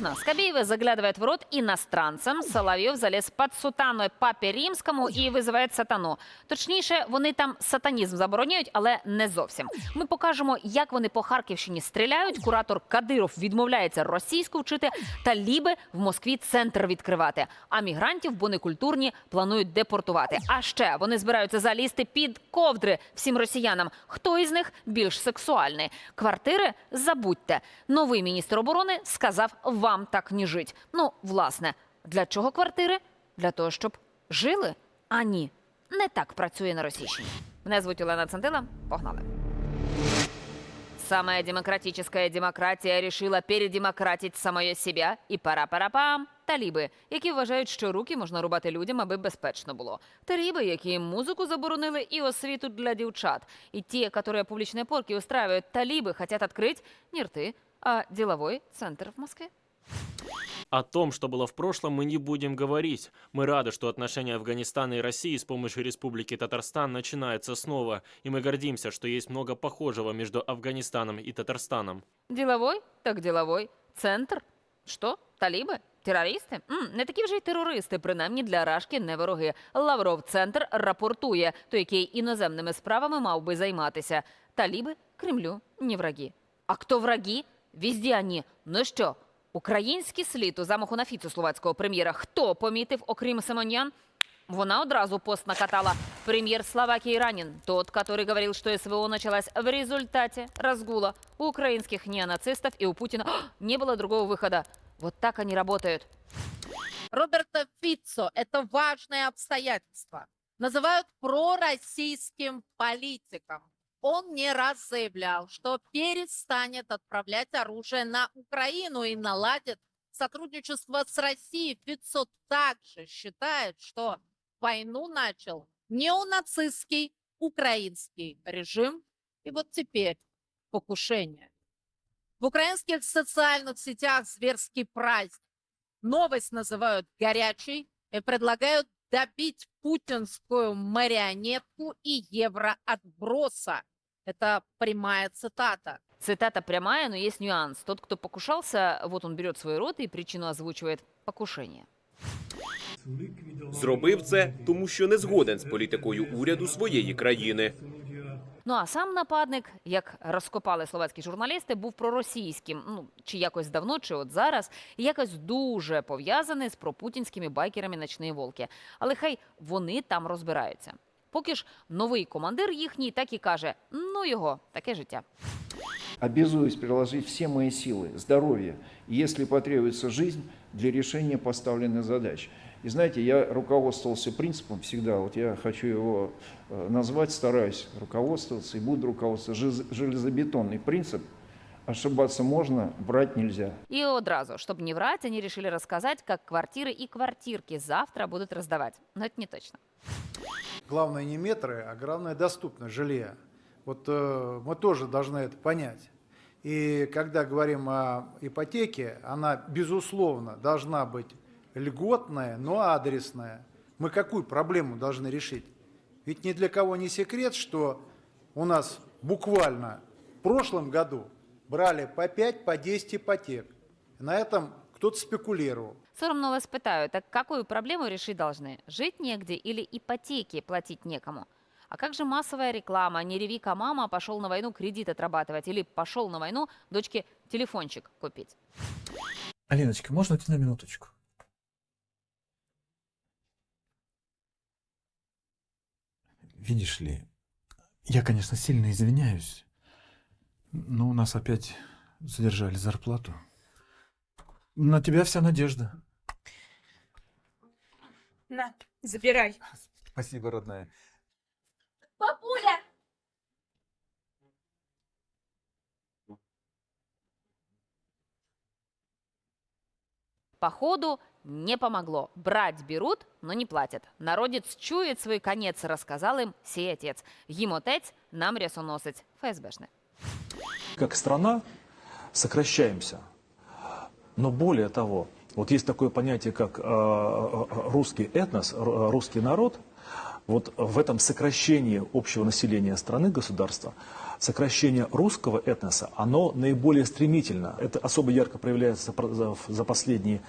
Серьезно, Скобеева заглядывает в рот иностранцам, Соловьев залез под сутаною папі римському і визиває сатану. Точніше, вони там сатанізм забороняють, але не зовсім. Ми покажемо, як вони по Харківщині стріляють. Куратор Кадиров відмовляється російську вчити, та ліби в Москві центр відкривати. А мігрантів, бо не культурні, планують депортувати. А ще вони збираються залізти під ковдри всім росіянам. Хто із них більш сексуальний? Квартири забудьте. Новий міністр оборони сказав вам так не жить. Ну, власне, для чого квартири? Для того, щоб жили? А ні, не так працює на Російщині. Мене звуть Олена Центила. Погнали. Самая демократическая демократія рішила передемократить самое себя. І пара-пара-пам. Таліби, які вважають, що руки можна рубати людям, аби безпечно було. Таліби, які музику заборонили і освіту для дівчат. І ті, которые публичные порки устраивают, талибы хотят открыть не рты, а деловой центр в Москве. О том, что было в прошлом, мы не будем говорить. Мы рады, что отношения Афганистана и России с помощью Республики Татарстан начинаются снова, и мы гордимся, что есть много похожего между Афганистаном и Татарстаном. Деловой? Так деловой. Центр? Що? Таліби? Терористи? М, не такі вже й терористи, принаймні для Рашки не вороги. Лавров центр рапортує, то який іноземними справами мав би займатися. Таліби Кремлю не враги. А хто враги? Везде вони. Ну що, український слід у замаху на фіцу словацького прем'єра хто помітив, окрім Симонян? Вона одразу пост накатала. Премьер Словакии ранен. Тот, который говорил, что СВО началась в результате разгула у украинских неонацистов и у Путина не было другого выхода. Вот так они работают. Роберта Фицо это важное обстоятельство. Называют пророссийским политиком. Он не раз заявлял, что перестанет отправлять оружие на Украину и наладит сотрудничество с Россией. Фицо также считает, что войну начал неонацистский украинский режим. И вот теперь покушение. В украинских социальных сетях зверский праздник. Новость называют горячей и предлагают добить путинскую марионетку и евроотброса. Это прямая цитата. Цитата прямая, но есть нюанс. Тот, кто покушался, вот он берет свой рот и причину озвучивает покушение. Зробив це, тому що не згоден з політикою уряду своєї країни. Ну а сам нападник, як розкопали словацькі журналісти, був проросійським, ну чи якось давно, чи от зараз, і якось дуже пов'язаний з пропутінськими байкерами «Ночні волки. Але хай вони там розбираються. Поки ж новий командир їхній так і каже: ну його таке життя. Обязуюсь приложить все мои силы, здоровье, если потребуется жизнь, для решения поставленных задач. И знаете, я руководствовался принципом всегда, вот я хочу его э, назвать, стараюсь руководствоваться и буду руководствоваться, железобетонный принцип «ошибаться можно, брать нельзя». И одразу, чтобы не врать, они решили рассказать, как квартиры и квартирки завтра будут раздавать. Но это не точно. Главное не метры, а главное доступность жилья. Вот э, мы тоже должны это понять. И когда говорим о ипотеке, она, безусловно, должна быть льготная, но адресная. Мы какую проблему должны решить? Ведь ни для кого не секрет, что у нас буквально в прошлом году брали по 5, по 10 ипотек. На этом кто-то спекулировал. Соромно вас питаю, так какую проблему решить должны? Жить негде или ипотеки платить некому? А как же массовая реклама? Не реви-ка, мама, пошел на войну кредит отрабатывать. Или пошел на войну дочке телефончик купить. Алиночка, можно уйти на минуточку? Видишь ли, я, конечно, сильно извиняюсь, но у нас опять задержали зарплату. На тебя вся надежда. На, забирай. Спасибо, родная. Бабуля! Походу, Не помогло. Брать берут, но не платят. Народец чует свой конец, рассказал им сей отец. Їм отець, нам рясоносець. ФСБшне. как страна сокращаемся. Но более того, вот есть такое понятие, как э, э, русский этнос, э, русский народ. Вот в этом сокращении общего населения страны, государства, сокращение русского этноса, оно наиболее стремительно. Это особо ярко проявляется про- за, за последние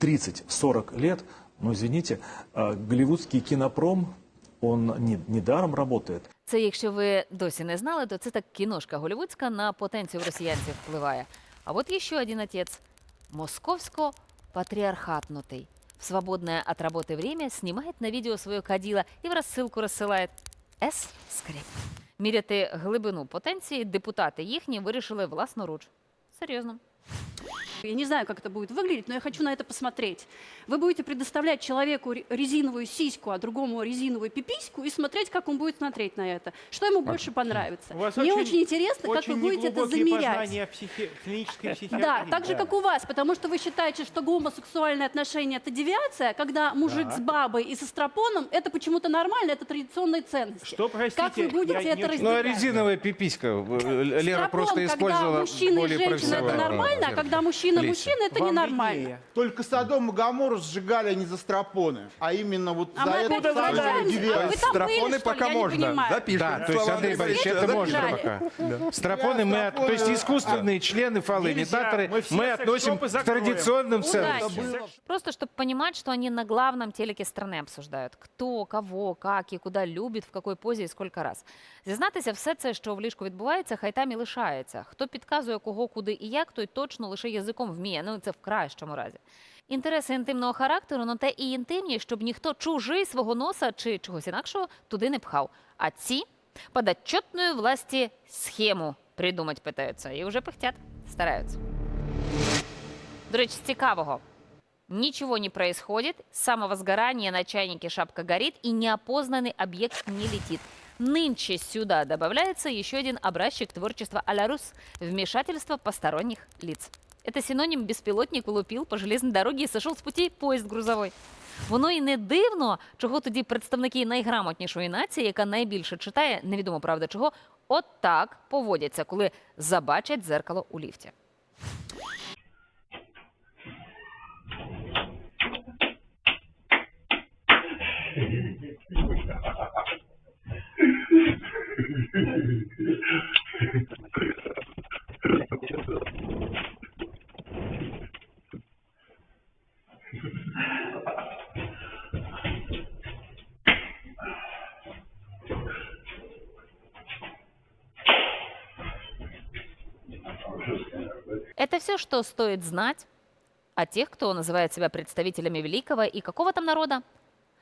30-40 лет. Но, извините, э, голливудский кинопром, он не, недаром работает. Це, якщо ви досі не знали, то це так кіношка голівудська на потенцію росіянців впливає. А от є ще один отець московсько-патріархатнутий. В свободное от работы время снимает на видео свое кадило и в рассылку рассылает. С скрип. Міряти глибину потенції депутати їхні вирішили власноруч. Серйозно. Я не знаю, как это будет выглядеть, но я хочу на это посмотреть. Вы будете предоставлять человеку ре- резиновую сиську, а другому резиновую пипиську и смотреть, как он будет смотреть на это. Что ему больше понравится. У вас Мне очень- очень интересно, как вы Очень будете это замерять. психи- клинической Да, психиатрии. так же, как у вас, потому что вы считаете, что гомосексуальные отношения – это девиация, когда мужик Да. с бабой и со стропоном – это почему-то нормально, это традиционные ценности. Что, простите, как вы будете я это не очень- Ну, а разделять? резиновая пиписька. э, Лера Стропон, просто когда использовала мужчина и более женщина – это нормально, а когда мужчина Леся. мужчина – это Вам ненормально. виднее. Только Содом и Гамору сжигали не за стропоны, а именно вот А за мы это опять самое возвращаемся. девиацию. А вы там были, Стропоны что ли? пока Я не можно. понимаю. Запишем. Да, то есть, Слова Андрей Борисович, это Запишем. можно Записали. пока. Стропоны мы, от- то есть искусственные члены, фалоимитаторы, мы все мы относим секс-шопы к закроем. традиционным ценностям. Удачи. Просто чтобы понимать, что они на главном телеке страны обсуждають. Хто, кого, как і куди любить, в якій позі і скільки раз. Зізнатися, все це, що в ліжку відбувається, хай там і лишається. Хто підказує кого, куди і як, той точно лише язиком вміє. Ну це в кращому разі. Інтереси інтимного характеру, ну те і інтимні, щоб ніхто чужий свого носа чи чогось інакшого туди не пхав. А ці під отчетною власті схему придумать питаються і вже пихтять, стараються. До речі, з цікавого. Ничего не происходит, с самого сгорания на чайнике шапка горит и неопознанный объект не летит. Нынче сюда добавляется еще один образчик творчества а Рус – вмешательство посторонних лиц. Это синонім безпілотник улупив по железній дорогі і сошов з путей поїзд грузовий. Воно і не дивно, чого тоді представники найграмотнішої нації, яка найбільше читає, невідомо правда чого, от так поводяться, коли забачать дзеркало у ліфті. Это все, что стоит знать о тех, кто називає себе представителями великого і какого там народа.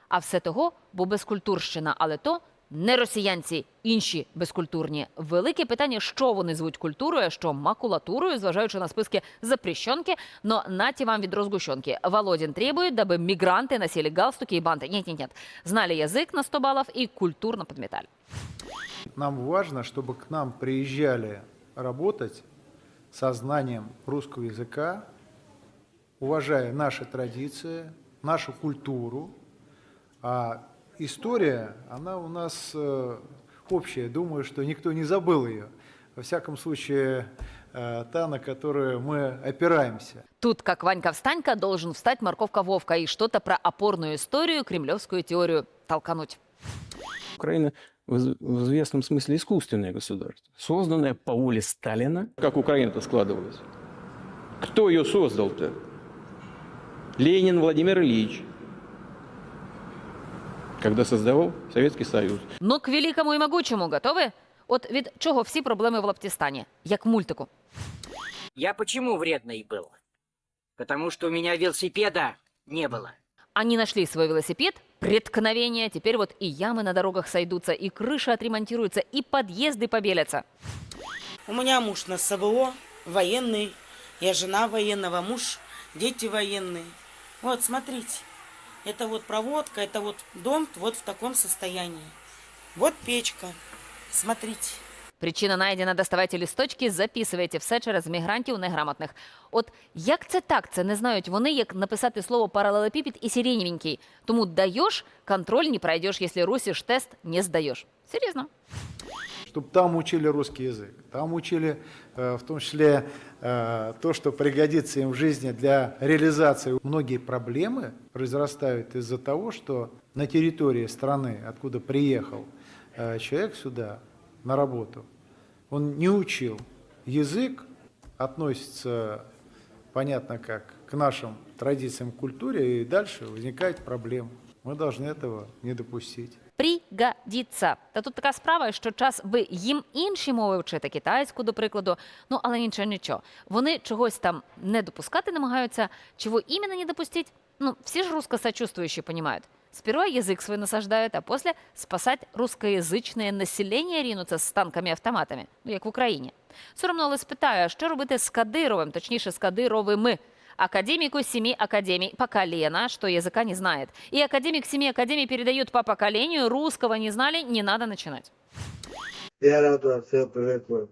А все того, бо безкультурщина, але то не росіянці, інші безкультурні. Велике питання, що вони звуть культурою, а що макулатурою, зважаючи на списки запрещенки, но наті вам від розгущенки. Володін требует, дабы мигранты носили галстуки и банты. Нет, нет, нет. Знали язык на 100 баллов и культурно подметали. Нам важно, чтобы к нам приезжали работать со знанием русского языка, уважая наши традиции, нашу культуру. А история, она у нас э, общая. Думаю, что никто не забыл ее. Во всяком случае, э, та, на которую мы опираемся. Тут, как Ванька-встанька, должен встать морковка Вовка и что-то про опорную историю, кремлевскую теорию толкануть. Украина в из- в известном смысле искусственное государство, созданное по воле Сталина. Как Украина-то складывалась? Кто ее создал-то? Ленин Владимир Ильич, когда создавал Советский Союз. Но к великому і могучому готові? От від чого всі проблеми в Лаптістані? Як в мультику. Я почему вредный был? Потому что у меня велосипеда не было. Они нашли свой велосипед, преткновение, теперь вот и ямы на дорогах сойдутся, и крыши отремонтируются, и подъезды побелятся. У меня муж на СВО, военный, я жена военного, муж, дети военные. Вот, смотрите, это вот проводка, это вот дом вот в таком состоянии. Вот печка, смотрите. Причина найдена, доставайте лісточки, записуйте все через мігрантів неграмотних. От як це так? Це не знають вони, як написати слово паралелепіпід і сиреневенький. Тому даєш, контроль не пройдеш, якщо русиш тест не здаєш. Серйозно. чтобы там учили русский язык, там учили э, в том числе э, то, что пригодится им в жизни для реализации. Многие проблемы произрастают из-за того, что на территории страны, откуда приехал э, человек сюда на работу, он не учил язык, относится, понятно как, к нашим традициям, культуре, и дальше возникает проблема. Мы должны этого не допустить. Пригодиться. Та тут така справа, що час би їм інші мови вчити, китайську, до прикладу. Ну, але нічого, нічого. Вони чогось там не допускати намагаються. Чого іменно не допустить? Ну, всі ж русско-сочувствующие понимают. Сперва язык свой насаждают, а после спасать русскоязичне населення ринуться з танками-автоматами, ну, як в Україні. Соромно, але спитаю, а що робити з Кадировим, точніше, з Кадировими? Академику семи академий по колено, что языка не знает. И академик семи академий передает по поколению, русского не знали, не надо начинать. Я рад вас всех приветствовать.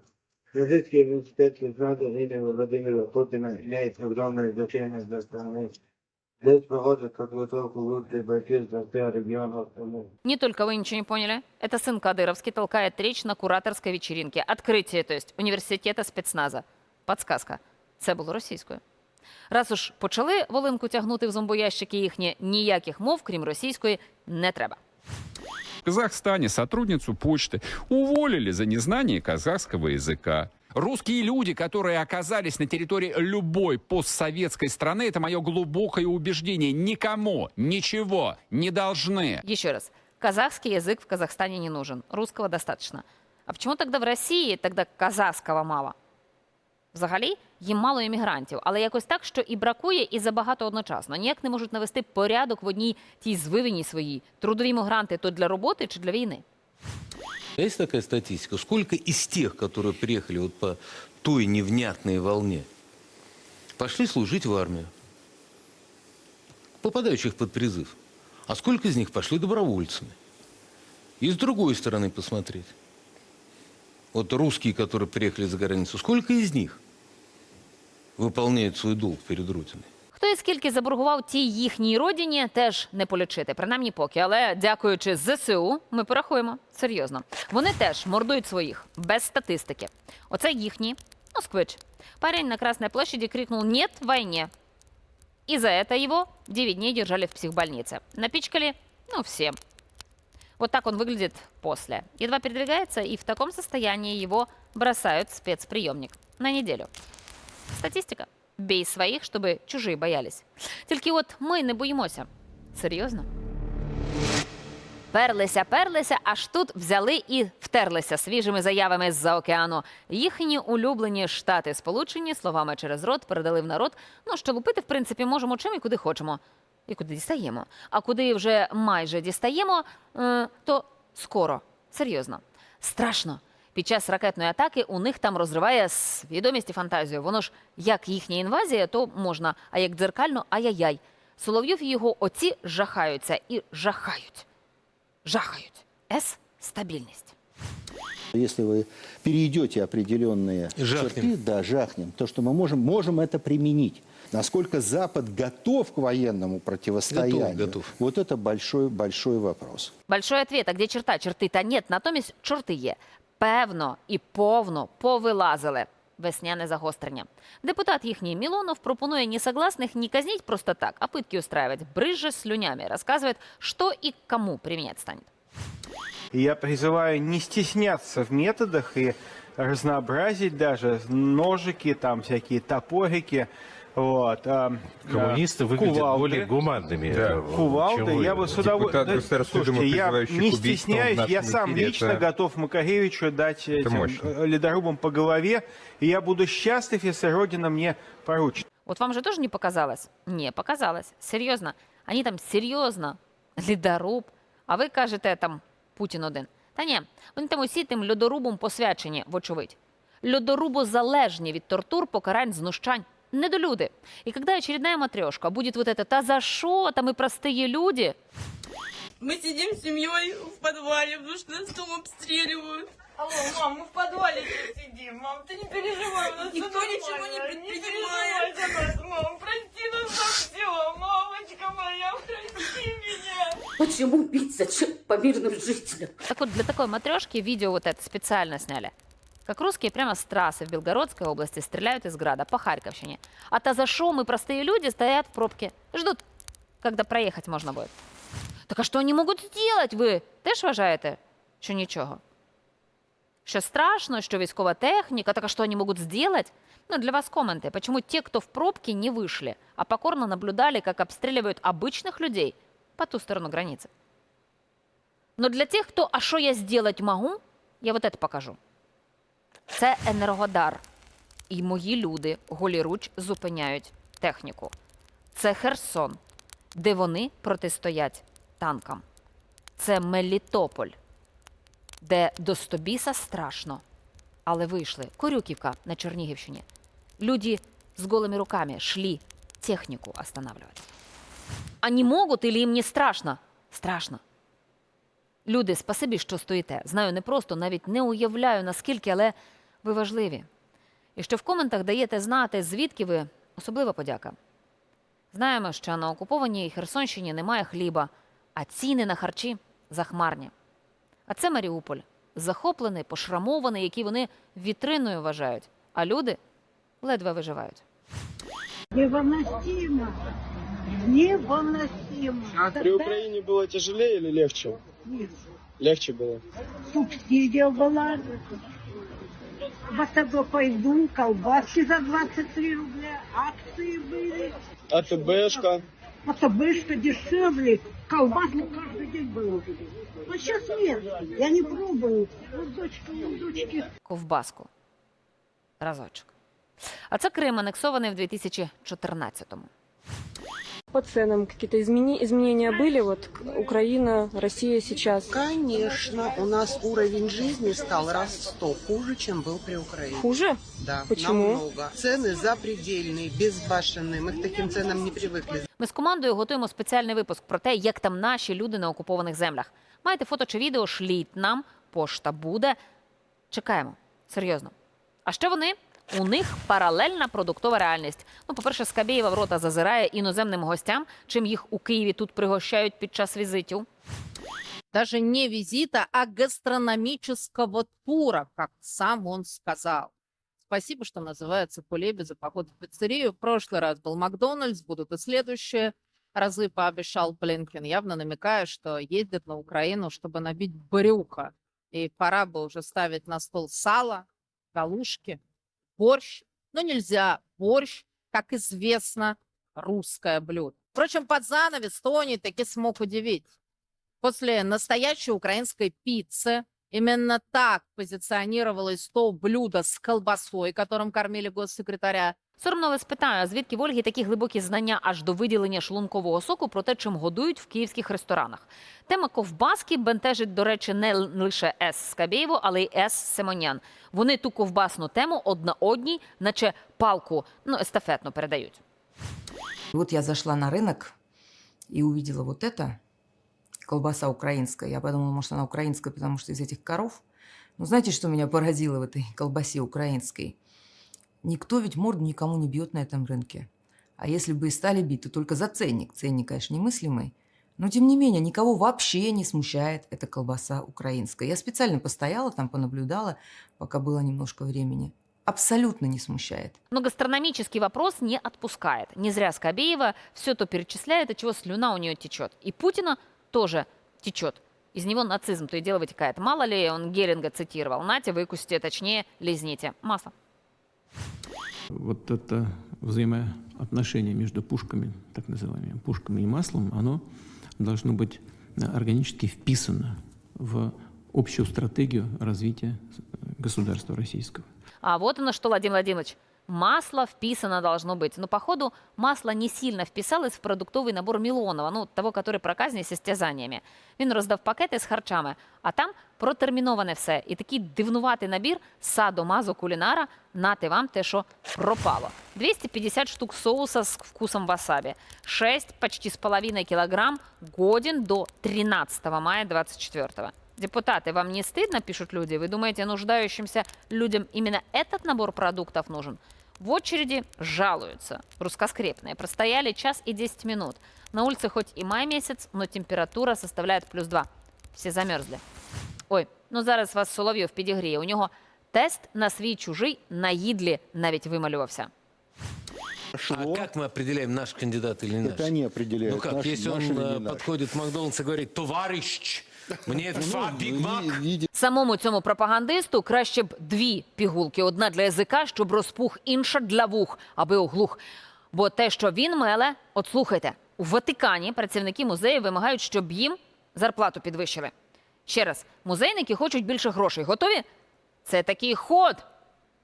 Российский университет Ленинграда имени Владимира Путина имеет огромное значение для страны. Здесь проводят подготовку лучших бойцов со всех регионов страны. Не только вы ничего не поняли. Это сын Кадыровский толкает речь на кураторской вечеринке. Открытие, то есть університета спецназа. Подсказка. Це було російською. Раз уж почали волинку тягнути в зомбоящики їхні, ніяких мов, крім російської, не треба. В Казахстане сотрудницу почты уволили за незнание казахского языка. Русские люди, которые оказались на территории любой постсоветской страны, это мое глубокое убеждение, никому ничего не должны. Еще раз. Казахский язык в Казахстане не нужен. Русского достаточно. А почему тогда в Росії тогда казахського мало? Взагалі, їм мало іммігрантів, але якось так, що і бракує, і забагато одночасно. Ніяк не можуть навести порядок в одній тій звивині своїй. Трудові мігранти то для роботи чи для війни. Есть такая статистика? Сколько из тех, которые приехали вот по той невнятной волне, пошли служить в армию? Попадающих под призыв. А сколько из них пошли добровольцами? И с другой стороны посмотреть. Вот русские, которые приехали за границу, сколько из них выполняют свой долг перед Родиной? Хто і скільки заборгував тій їхній родині, теж не полічити, принаймні поки. Але дякуючи ЗСУ, ми порахуємо серйозно. Вони теж мордують своїх без статистики. Оце їхні москвич. Парень на Красной площади крикнул «Нет войне!» И за это его 9 дней держали в психбольнице. Напичкали, ну, всем. Вот так он выглядит после. Едва передвигается, и в таком состоянии его бросают в спецприемник на неделю. Статистика. Бей своїх, щоб чужі боялись. Тільки от ми не боїмося. Серйозно? Перлися, перлися, аж тут взяли і втерлися свіжими заявами з-за океану. Їхні улюблені штати сполучені словами через рот передали в народ. Ну що лупити, в принципі, можемо чим і куди хочемо. І куди дістаємо. А куди вже майже дістаємо, е, то скоро. Серйозно. Страшно Під час ракетної атаки у них там розриває свідомість і фантазію. Воно ж як їхня інвазія, то можна, а як дзеркально, ай-яй-яй. Соловйов і його оці жахаються і жахають. Жахають. С стабільність. Если вы перейдете определенные Жахнем. черты, да, жахнем, то, что мы можем, можем это применить. Насколько Запад готов к военному противостоянию, Готов, готов. вот это большой, большой вопрос. Большой ответ, а де черта? Черти та нет, натомість чорти є. Певно і повно повилазили. Весняне загострення. Депутат їхній Мілонов пропонує несогласних не казнить просто так, а пытки устраивать, брызжа слюнями, рассказывает, что и к кому применять станет. И я призываю не стесняться в методах и разнообразить даже ножики, там всякие топорики. Вот, а, Коммунисты а, выглядят кувалды. более гуманными. Да, э, кувалды, чем вы. я бы с Депутат удовольствием... Государственной Думы, Слушайте, я призывающий не к убийствам в стесняюсь, я нашем сам эфире, лично это- готов Макаревичу дать этим мощно. э, ледорубам по голове, и я буду счастлив, если Родина мне поручит. Вот вам же тоже не показалось? Не, показалось. Серьезно. Они там серйозно. Лідоруб. А ви кажете там Путін один. Та ні, вони там усі тим льодорубом посвячені, вочевидь. Льодорубо залежні від тортур, покарань, знущань. Недолюди. И когда очередная матрешка будет вот это «та за что, там и простые люди», Мы сидим с семьей в подвале, потому что нас там обстреливают. Алло, мам, мы в подвале тут сидим. Мам, ты не переживай, у нас Никто ничего не предпринимает. Не переживай за нас, мам, прости нас за все. Мамочка моя, прости меня. Почему бить? Зачем по мирным жителям? Так вот, для такой матрешки видео вот это специально сняли. Как русские прямо с трассы в Белгородской области стреляют из града по Харьковщине. А то за шум и простые люди стоят в пробке. Ждут, когда проехать можно будет. Так а що вони можуть зробити? Ви теж вважаєте, що нічого? Що страшно, що військова техніка, так а що вони можуть зробити? Ну, для вас коменты. Почему те, кто в пробке, не вышли, а покорно наблюдали, как обстреливают обычных людей по ту сторону границы? Но для тех, кто «а що я сделать могу?», я вот это покажу. Це Енергодар. І мої люди голіруч зупиняють техніку. Це Херсон, де вони протистоять танкам. Це Мелітополь, де до Стобіса страшно. Але вийшли. Корюківка на Чернігівщині. Люди з голими руками шли техніку останавливать. Они можуть или їм не страшно? Страшно. Люди, спасибі, що стоїте. Знаю, не просто, навіть не уявляю наскільки, але ви важливі. І що в коментах даєте знати, звідки ви, особлива подяка. Знаємо, що на окупованій Херсонщині немає хліба, а ціни на харчі захмарні. А це Маріуполь, захоплений, пошрамований, який вони вітриною вважають, а люди ледве виживають. Невыносимо. Невыносимо. При Украине было тяжелее или легче? Нет. Легче было. Субсидия была. В АТБ пойду, колбаски за 23 рубля, акции были. АТБшка. АТБшка дешевле, колбаски каждый день было. А сейчас нет, я не пробую. Вот дочка, вот дочки. Ковбаску. Разочок. А це Крим, анексований в 2014-му. По ценам какие-то измени- изменения были? Вот Украина, Россия сейчас. Конечно, у нас уровень жизни стал раз в сто хуже, чем был при Украине. Хуже? Да, Почему? намного. Цены запредельные, безбашенные. Мы к таким ценам не привыкли. Ми з командою готуємо спеціальний випуск про те, як там наші люди на окупованих землях. Маєте фото чи відео, шліть нам, пошта буде. Чекаємо. Серйозно. А що вони? У них паралельна продуктова реальність. Ну, по-перше, Скабєєва в рота зазирає іноземним гостям, чим їх у Києві тут пригощають під час візитів. Даже не визита, а гастрономического тура, как сам он сказал. Спасибо, что называется Кулеби за поход в пиццерию. В прошлый раз был Макдональдс, будут и следующие разы, пообещал Блинкин, явно намекая, что ездит на Украину, чтобы набить брюха. И пора бы уже ставить на стол сало, галушки, борщ. Но нельзя борщ, как известно, русское блюдо. Впрочем, под занавес Тони таки смог удивить. После настоящей украинской пиццы именно так позиционировалось то блюдо с колбасой, которым кормили госсекретаря. Соромно але спитаю, а звідки в Ольги такі глибокі знання аж до виділення шлункового соку про те, чим годують в київських ресторанах. Тема ковбаски бентежить, до речі, не л- лише С. Скабєєву, але й С. Симонян. Вони ту ковбасну тему одна одній, наче палку, ну, естафетно передають. Вот я зашла на рынок и увидела вот это, колбаса украинская. Я подумала, может, она украинская, потому что из этих коров. Но знаете, что меня поразило в этой колбасе украинской? Никто ведь морду никому не бьет на этом рынке. А если бы и стали бить, то только за ценник. Ценник, конечно, немыслимый. Но, тем не менее, никого вообще не смущает эта колбаса украинская. Я специально постояла там, понаблюдала, пока было немножко времени. Абсолютно не смущает. Но гастрономический вопрос не отпускает. Не зря Скобеева все то перечисляет, от чего слюна у нее течет. И Путина тоже течет. Из него нацизм то и дело вытекает. Мало ли, он Геринга цитировал. Нате, выкусите, точнее, лизните. Масло. Вот это взаимоотношение между пушками, так называемыми пушками и маслом, оно должно быть э, органически вписано в общую стратегию развития э, государства российского. А вот оно что, Владимир Владимирович. Масло вписано должно быть. Но, походу, масло не сильно вписалось в продуктовий набор Мілонова, ну, того, который проказні зі стязаннями. Він роздав пакети з харчами, а там протерміноване все. І такий дивнуватий набір садо-мазо кулінара нати вам те, що пропало. 250 штук соуса с вкусом васаби. 6 почти с половиной килограмм годен до 13 мая 24 Депутаты, вам не стыдно, пишут люди? Вы думаете, нуждающимся людям именно этот набор продуктов нужен? В очереди жалуются. Русскоскрепные. Простояли час и 10 минут. На улице хоть и май месяц, но температура составляет плюс 2. Все замерзли. Ой, ну зараз вас Соловйов підігріє. У нього тест на свій чужий на їдлі навіть вималювався. А как мы определяем, наш кандидат или не наш? Это они определяют. Ну как, наш- если он наш или э, не наш. подходит в Макдональдс и говорит, товарищ, мне два Биг Самому цьому пропагандисту краще б дві пігулки: одна для язика, щоб розпух, інша для вух, аби оглух. Бо те, що він меле, от слухайте, у Ватикані працівники музею вимагають, щоб їм зарплату підвищили. Ще раз, музейники хочуть більше грошей. Готові? Це такий ход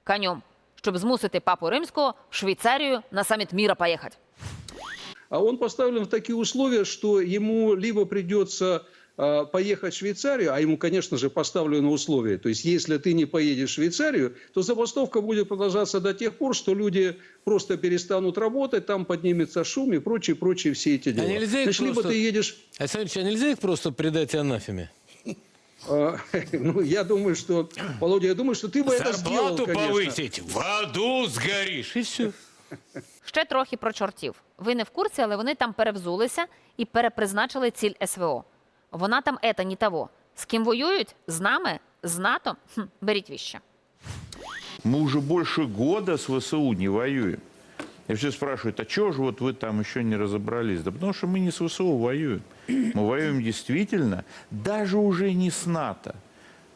конем, щоб змусити папу римського в Швейцарію на саміт міра поїхати. А он поставлен в такие условия, что ему либо придется поехать в Швейцарию, а ему, конечно же, поставлено условие. То есть, если ты не поедешь в Швейцарию, то забастовка будет продолжаться до тех пор, что люди просто перестанут работать, там поднимется шум и прочие, прочие все эти дела. А нельзя их Значит, либо просто- ты едешь Александр Ильич, а нельзя их просто предать анафеме? А, Ну, я думаю, что, Володя, я думаю, что ты бы это сделал, Зарплату конечно. повысить, в аду сгоришь, и все. Ще трохи про чортів. Ви не в курсі, але вони там перевзулися і перепризначили ціль СВО. Вона там ета не того. З ким воюють? З нами? З НАТО? Хм, беріть віще. Мы уже больше года с ВСУ не воюем. И все спрашивают, а чего же вот вы там еще не разобрались? Да потому что мы не с ВСУ воюем. Мы воюем действительно, даже уже не с НАТО.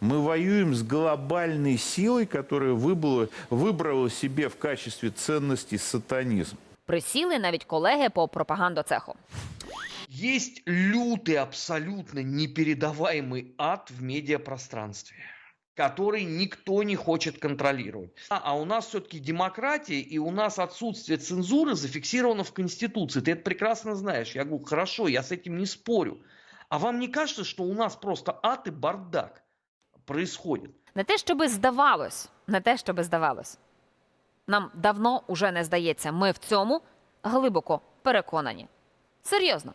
Мы воюем с глобальной силой, которая выбрала, выбрала себе в качестве ценности сатанизм. Присіли навіть колеги по пропагандоцеху. Есть лютый, абсолютно непередаваемый ад в медиапространстве, который никто не хочет контролировать. А, а у нас все-таки демократия, и у нас отсутствие цензуры зафиксировано в Конституции. Ты это прекрасно знаешь. Я говорю, хорошо, я с этим не спорю. А вам не кажется, что у нас просто ад и бардак происходит? Не те, щоби здавалось, не те, щоби здавалось. Нам давно уже не здається. Ми в цьому глибоко переконані. Серйозно.